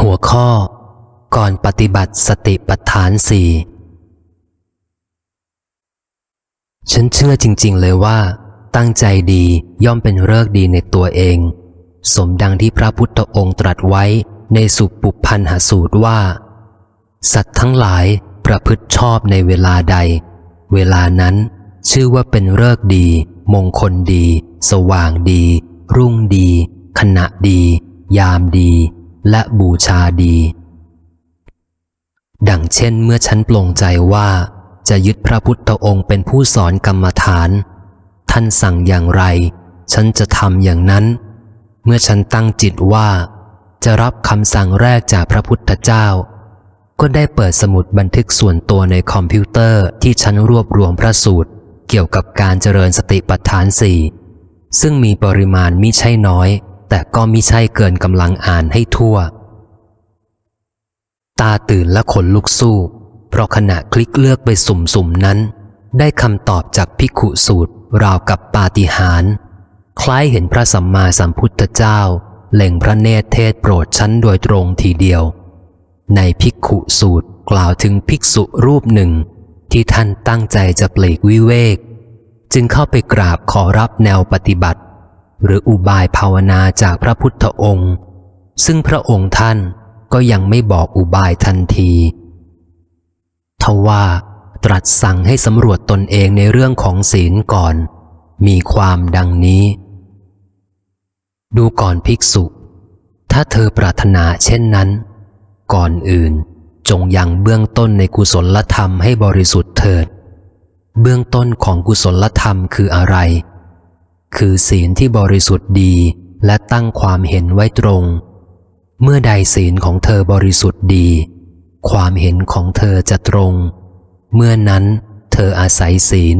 หัวข้อ ก่อนปฏิบัติสติปัฏฐานสี่ฉันเชื่อจริง ๆ เลยว่า ตั้งใจดีย่อมเป็นเลิกดีในตัวเอง สมดังที่พระพุทธองค์ตรัสไว้ในสุปุพันหสูตรว่า สัตว์ทั้งหลายประพฤติชอบในเวลาใด เวลานั้น ชื่อว่าเป็นเลิกดี มงคลดี สว่างดี รุ่งดี ขณะดี ยามดี และบูชาดี ดังเช่นเมื่อฉันปลงใจว่าจะยึดพระพุทธองค์เป็นผู้สอนกรรมฐาน ท่านสั่งอย่างไร ฉันจะทำอย่างนั้น เมื่อฉันตั้งจิตว่า จะรับคำสั่งแรกจากพระพุทธเจ้า ก็ได้เปิดสมุดบันทึกส่วนตัวในคอมพิวเตอร์ที่ฉันรวบรวมพระสูตร เกี่ยวกับการเจริญสติปัฏฐานสี่ซึ่งมีปริมาณมิใช่น้อย แต่ก็มิใช่เกินกำลังอ่านให้ทั่ว ตาตื่นและขนลุกสู้ เพราะขณะคลิกเลือกไปสุ่มๆนั้น ได้คำตอบจากพิกขุสูตรราวกับปาฏิหาริย์คล้ายเห็นพระสัมมาสัมพุทธเจ้า เล็งพระเนตรเทศโปรดชั้นโดยตรงทีเดียว ในพิกขุสูตรกล่าวถึงภิกษุรูปหนึ่ง ที่ท่านตั้งใจจะเปลีกวิเวก จึงเข้าไปกราบขอรับแนวปฏิบัติ หรืออุบายภาวนาจากพระพุทธองค์ ซึ่งพระองค์ท่านก็ยังไม่บอกอุบายทันทีทว่าตรัสสั่งให้สำรวจตนเองในเรื่องของศีลก่อน มีความดังนี้ ดูก่อนภิกษุ ถ้าเธอปรารถนาเช่นนั้น ก่อนอื่นจงยังเบื้องต้นในกุศลธรรมให้บริสุทธิ์เถิด เบื้องต้นของกุศลธรรมคืออะไร คือศีลที่บริสุทธิ์ดีและตั้งความเห็นไว้ตรง เมื่อใดศีลของเธอบริสุทธิ์ดี ความเห็นของเธอจะตรง เมื่อนั้นเธออาศัยศีล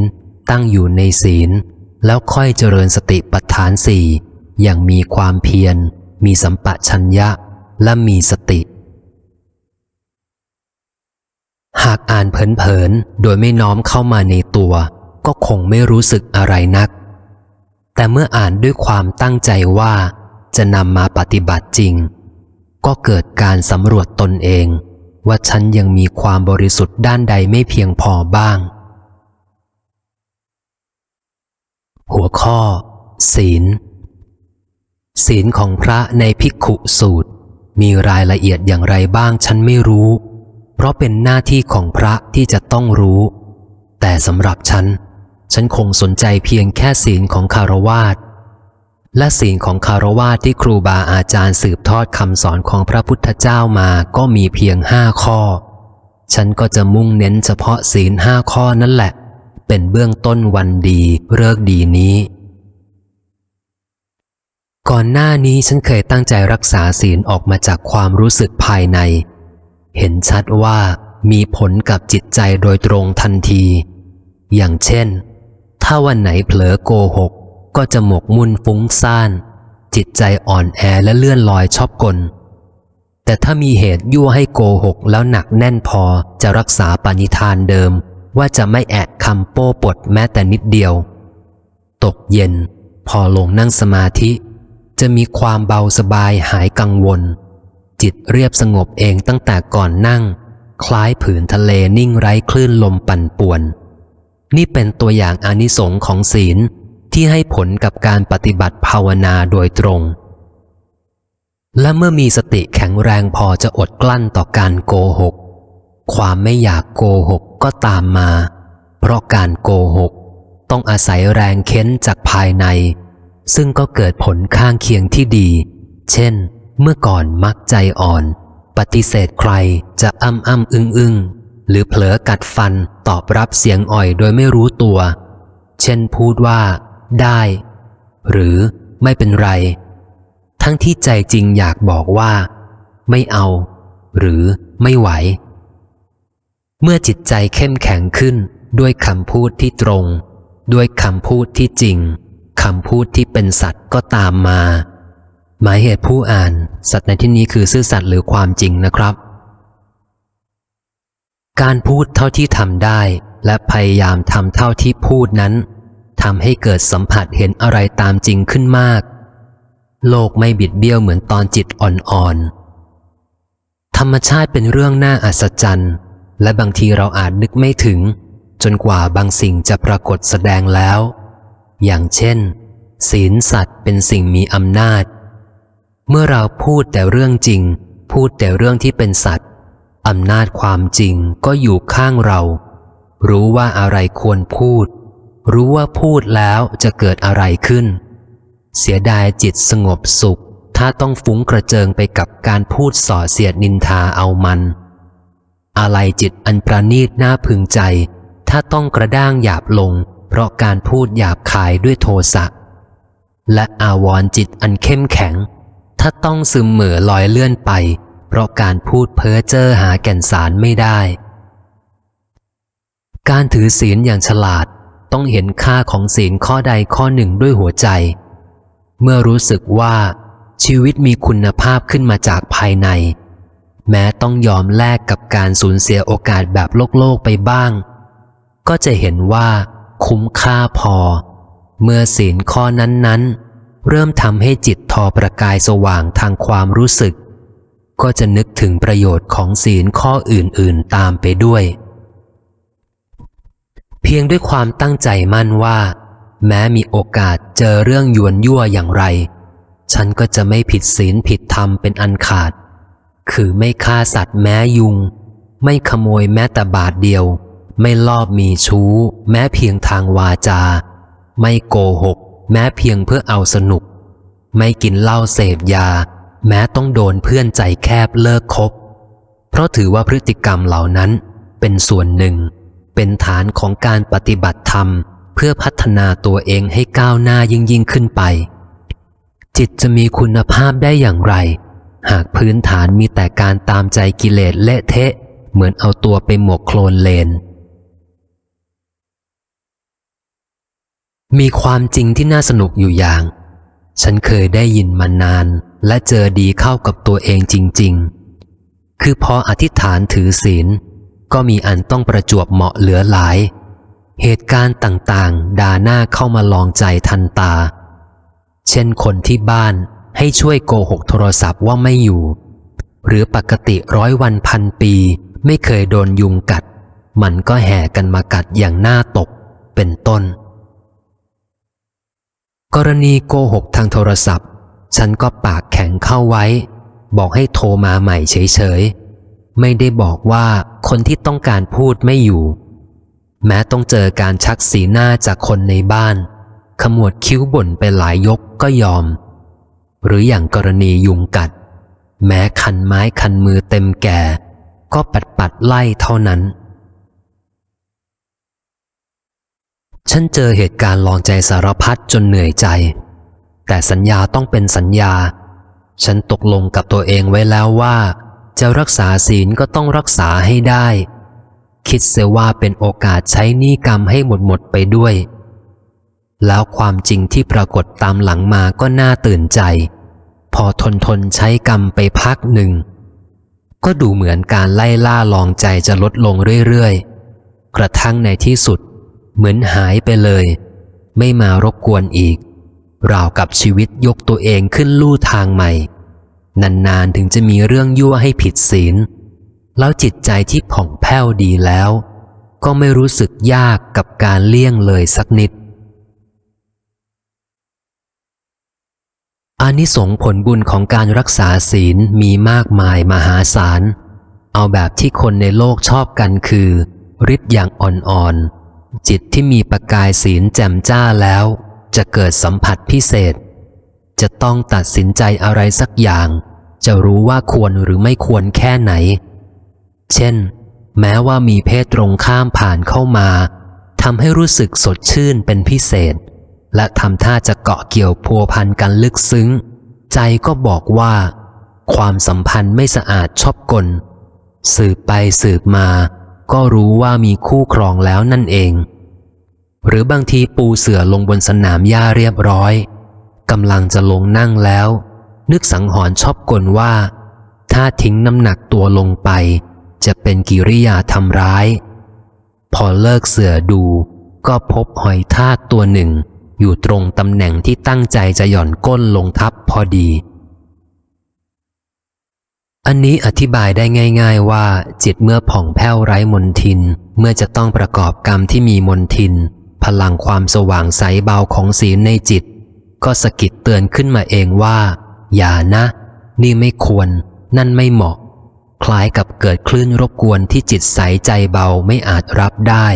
ตั้งอยู่ในศีล แล้วค่อยเจริญสติปัฏฐานสี่อย่างมีความเพียร มีสัมปะชัญญะและมีสติ หากอ่านเผินๆ โดยไม่น้อมเข้ามาในตัว ก็คงไม่รู้สึกอะไรนัก แต่เมื่ออ่านด้วยความตั้งใจว่าจะนำมาปฏิบัติจริง ก็เกิดการสำรวจตนเอง ว่าฉันยังมีความบริสุทธิ์ด้านใดไม่เพียงพอบ้าง หัวข้อ ศีล ศีลของพระในภิกขุสูตร มีรายละเอียดอย่างไรบ้างฉันไม่รู้ เพราะเป็นหน้าที่ของพระที่จะต้องรู้ แต่สำหรับฉัน ฉันคงสนใจเพียงแค่ศีลของคารวาสและศีลของคารวาสที่ครูบาอาจารย์สืบทอดคำสอนของพระพุทธเจ้ามาก็มีเพียงห้าข้อ ฉันก็จะมุ่งเน้นเฉพาะศีลห้าข้อนั่นแหละ เป็นเบื้องต้นวันดีเลิกดีนี้ ก่อนหน้านี้ฉันเคยตั้งใจรักษาศีลออกมาจากความรู้สึกภายใน เห็นชัดว่ามีผลกับจิตใจโดยตรงทันที อย่างเช่น ถ้าวันไหนเผลอโกหก ก็จะหมกมุ่นฟุ้งซ่าน จิตใจอ่อนแอและเลื่อนลอยชอบกล แต่ถ้ามีเหตุยั่วให้โกหกแล้วหนักแน่นพอจะรักษาปณิธานเดิม ว่าจะไม่แอะคำโป้ปดแม้แต่นิดเดียว ตกเย็น พอลงนั่งสมาธิ จะมีความเบาสบายหายกังวล จิตเรียบสงบเองตั้งแต่ก่อนนั่ง คล้ายผืนทะเลนิ่งไร้คลื่นลมปั่นป่วน นี่เป็นตัวอย่างอนิสงค์ของศีลที่ให้ผลกับการปฏิบัติภาวนาโดยตรง และเมื่อมีสติแข็งแรงพอจะอดกลั้นต่อการโกหก ความไม่อยากโกหกก็ตามมา เพราะการโกหก ต้องอาศัยแรงเค้นจากภายใน ซึ่งก็เกิดผลข้างเคียงที่ดี เช่น เมื่อก่อนมักใจอ่อน ปฏิเสธใครจะอ้ำอ้ำอึ้งอึ้ง หรือเผลอกัดฟันตอบรับเสียงอ่อยโดยไม่รู้ตัว เช่นพูดว่า ได้ หรือไม่เป็นไร ทั้งที่ใจจริงอยากบอกว่า ไม่เอา หรือไม่ไหว เมื่อจิตใจเข้มแข็งขึ้นด้วยคำพูดที่ตรง ด้วยคำพูดที่จริงคำพูดที่เป็นสัตว์ก็ตามมา หมายเหตุผู้อ่าน สัตว์ในที่นี้คือซื่อสัตย์หรือความจริงนะครับ การพูดเท่าที่ทำได้ และพยายามทำเท่าที่พูดนั้นทำให้เกิดสัมผัสเห็นอะไรตามจริงขึ้นมาก โลกไม่บิดเบี้ยวเหมือนตอนจิตอ่อนๆ ธรรมชาติเป็นเรื่องน่าอัศจรรย์ และบางทีเราอาจนึกไม่ถึง จนกว่าบางสิ่งจะปรากฏแสดงแล้ว อย่างเช่น ศีลสัตว์เป็นสิ่งมีอำนาจ เมื่อเราพูดแต่เรื่องจริง พูดแต่เรื่องที่เป็นสัตว์ อำนาจความจริงก็อยู่ข้างเรา รู้ว่าอะไรควรพูด รู้ว่าพูดแล้วจะเกิดอะไรขึ้น เสียดายจิตสงบสุข ถ้าต้องฟุ้งกระเจิงไปกับการพูดส่อเสียดนินทาเอามันอะไรจิตอันประณีตน่าพึงใจ ถ้าต้องกระด้างหยาบลง เพราะการพูดหยาบคายด้วยโทสะและอาวรจิตอันเข้มแข็ง ถ้าต้องซึมเหม่อลอยเลื่อนไป เพราะการพูดเพ้อเจ้อหาแก่นสารไม่ได้ การถือศีลอย่างฉลาดต้องเห็นค่าของศีลข้อใดข้อหนึ่งด้วยหัวใจ เมื่อรู้สึกว่าชีวิตมีคุณภาพขึ้นมาจากภายใน แม้ต้องยอมแลกกับการสูญเสียโอกาสแบบโลกโลกไปบ้าง ก็จะเห็นว่าคุ้มค่าพอ เมื่อศีลข้อนั้นๆ เริ่มทำให้จิตทอประกายสว่างทางความรู้สึก ก็จะนึกถึงประโยชน์ของศีลข้ออื่นๆตามไปด้วย เพียงด้วยความตั้งใจมั่นว่า แม้มีโอกาสเจอเรื่องยวนยั่วอย่างไร ฉันก็จะไม่ผิดศีลผิดธรรมเป็นอันขาด คือไม่ฆ่าสัตว์แม้ยุง ไม่ขโมยแม้แต่บาทเดียว ไม่ลอบมีชู้ แม้เพียงทางวาจา ไม่โกหก แม้เพียงเพื่อเอาสนุก ไม่กินเหล้าเสพยา แม้ต้องโดนเพื่อนใจแคบเลิกคบ เพราะถือว่าพฤติกรรมเหล่านั้นเป็นส่วนหนึ่ง เป็นฐานของการปฏิบัติธรรม เพื่อพัฒนาตัวเองให้ก้าวหน้ายิ่งยิ่งขึ้นไป จิตจะมีคุณภาพได้อย่างไร หากพื้นฐานมีแต่การตามใจกิเลสเละเทะ เหมือนเอาตัวไปหมกโคลนเลน มีความจริงที่น่าสนุกอยู่อย่าง ฉันเคยได้ยินมานาน และเจอดีเข้ากับตัวเองจริง ๆ คือพออธิษฐานถือศีล ก็มีอันต้องประจวบเหมาะเหลือหลาย เหตุการณ์ต่างๆ ดาหน้าเข้ามาลองใจทันตา เช่นคนที่บ้านให้ช่วยโกหกโทรศัพท์ว่าไม่อยู่ หรือปกติร้อยวันพันปีไม่เคยโดนยุงกัด มันก็แห่กันมากัดอย่างหน่าตกเป็นต้น กรณีโกหกทางโทรศัพท์ ฉันก็ปากแข็งเข้าไว้ บอกให้โทรมาใหม่เฉยๆ ไม่ได้บอกว่าคนที่ต้องการพูดไม่อยู่ แม้ต้องเจอการชักสีหน้าจากคนในบ้าน ขมวดคิ้วบ่นไปหลายยกก็ยอม หรืออย่างกรณียุงกัด แม้คันไม้คันมือเต็มแก่ ก็ปัดปัดไล่เท่านั้น ฉันเจอเหตุการณ์ลองใจสารพัดจนเหนื่อยใจ แต่สัญญาต้องเป็นสัญญา ฉันตกลงกับตัวเองไว้แล้วว่า จะรักษาศีลก็ต้องรักษาให้ได้ คิดเสียว่าเป็นโอกาสใช้หนี้กรรมให้หมดหมดไปด้วย แล้วความจริงที่ปรากฏตามหลังมาก็น่าตื่นใจ พอทนทนใช้กรรมไปพักหนึ่ง ก็ดูเหมือนการไล่ล่าลองใจจะลดลงเรื่อยๆ กระทั่งในที่สุด เหมือนหายไปเลย ไม่มารบกวนอีก ราวกับชีวิตยกตัวเองขึ้นลู่ทางใหม่ นานๆถึงจะมีเรื่องยั่วให้ผิดศีล แล้วจิตใจที่ผ่องแผ้วดีแล้ว ก็ไม่รู้สึกยากกับการเลี่ยงเลยสักนิดอานิสงส์ผลบุญของการรักษาศีลมีมากมายมหาศาล เอาแบบที่คนในโลกชอบกันคือฤทธิ์อย่างอ่อนๆ จิตที่มีประกายศีลแจ่มจ้าแล้ว จะเกิดสัมผัสพิเศษ จะต้องตัดสินใจอะไรสักอย่าง จะรู้ว่าควรหรือไม่ควรแค่ไหน เช่น แม้ว่ามีเพศตรงข้ามผ่านเข้ามาทำให้รู้สึกสดชื่นเป็นพิเศษ และทำท่าจะเกาะเกี่ยวพัวพันกันลึกซึ้ง ใจก็บอกว่า ความสัมพันธ์ไม่สะอาดชอบกล สืบไปสืบมา ก็รู้ว่ามีคู่ครองแล้วนั่นเอง หรือบางทีปูเสือลงบนสนามหญ้าเรียบร้อยกำลังจะลงนั่งแล้ว นึกสังหรณ์ชอบกลว่า ถ้าทิ้งน้ำหนักตัวลงไป จะเป็นกิริยาทำร้าย พอเลิกเสือดูก็พบหอยทากตัวหนึ่ง อยู่ตรงตำแหน่งที่ตั้งใจจะหย่อนก้นลงทับพอดี อันนี้อธิบายได้ง่าย ๆว่า จิตเมื่อผ่องแผ้วไร้มนทิน เมื่อจะต้องประกอบกรรมที่มีมนทิน ลังความสว่างใสเบาของศีลในจิต ก็สะกิดเตือนขึ้นมาเองว่า อย่านะ นี่ไม่ควร นั่นไม่เหมาะ คล้ายกับเกิดคลื่นรบกวนที่จิตใสใจเบาไม่อาจรับได้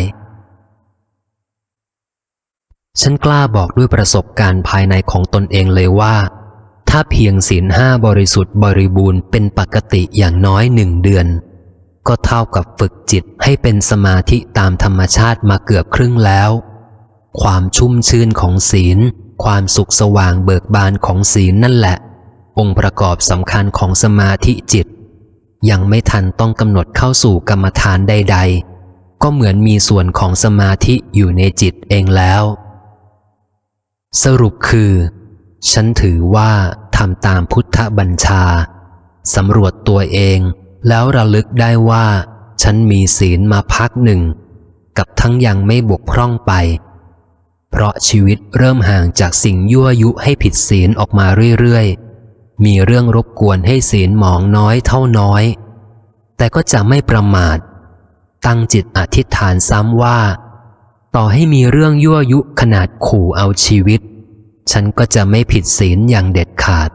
ฉันกล้าบอกด้วยประสบการณ์ภายในของตนเองเลยว่า ถ้าเพียงศีลห้าบริสุทธิ์บริบูรณ์เป็นปกติอย่างน้อยหนึ่งเดือนก็เท่ากับฝึกจิตให้เป็นสมาธิตามธรรมชาติมาเกือบครึ่งแล้ว ความชุ่มชื่นของศีล ความสุขสว่างเบิกบานของศีลนั่นแหละ องค์ประกอบสำคัญของสมาธิจิต ยังไม่ทันต้องกำหนดเข้าสู่กรรมฐานใด ๆ ก็เหมือนมีส่วนของสมาธิอยู่ในจิตเองแล้ว สรุปคือ ฉันถือว่าทำตามพุทธบัญชาสำรวจตัวเองแล้วระลึกได้ว่า ฉันมีศีลมาพักหนึ่ง กับทั้งยังไม่บกพร่องไป เพราะชีวิตเริ่มห่างจากสิ่งยั่วยุให้ผิดศีลออกมาเรื่อยๆ มีเรื่องรบกวนให้ศีลหมองน้อยเท่าน้อย แต่ก็จะไม่ประมาท ตั้งจิตอธิษฐานซ้ำว่า ต่อให้มีเรื่องยั่วยุขนาดขู่เอาชีวิต ฉันก็จะไม่ผิดศีลอย่างเด็ดขาด